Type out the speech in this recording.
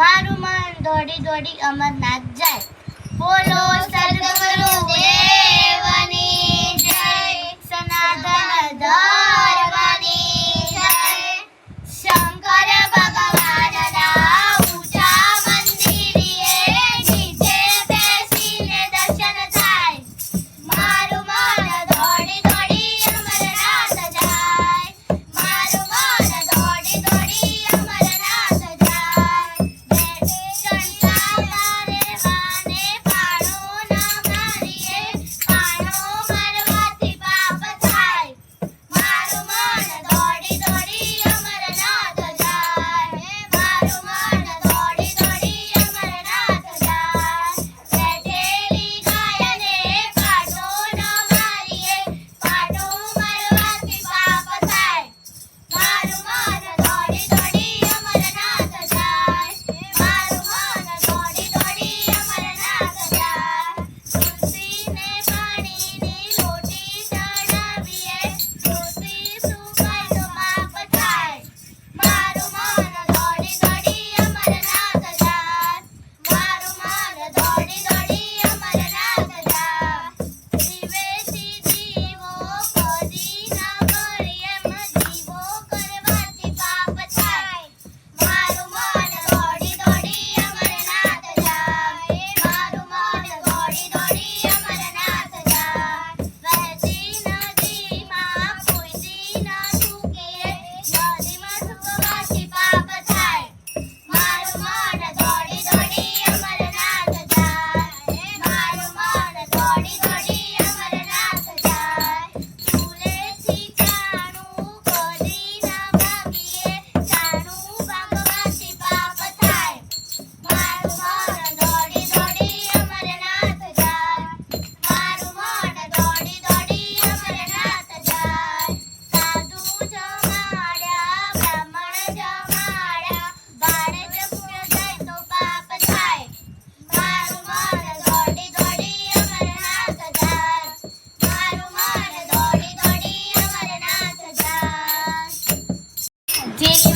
મારું મન દોડી દોડી અમરનાથ જાય. બોલો સદગુરુ. Team.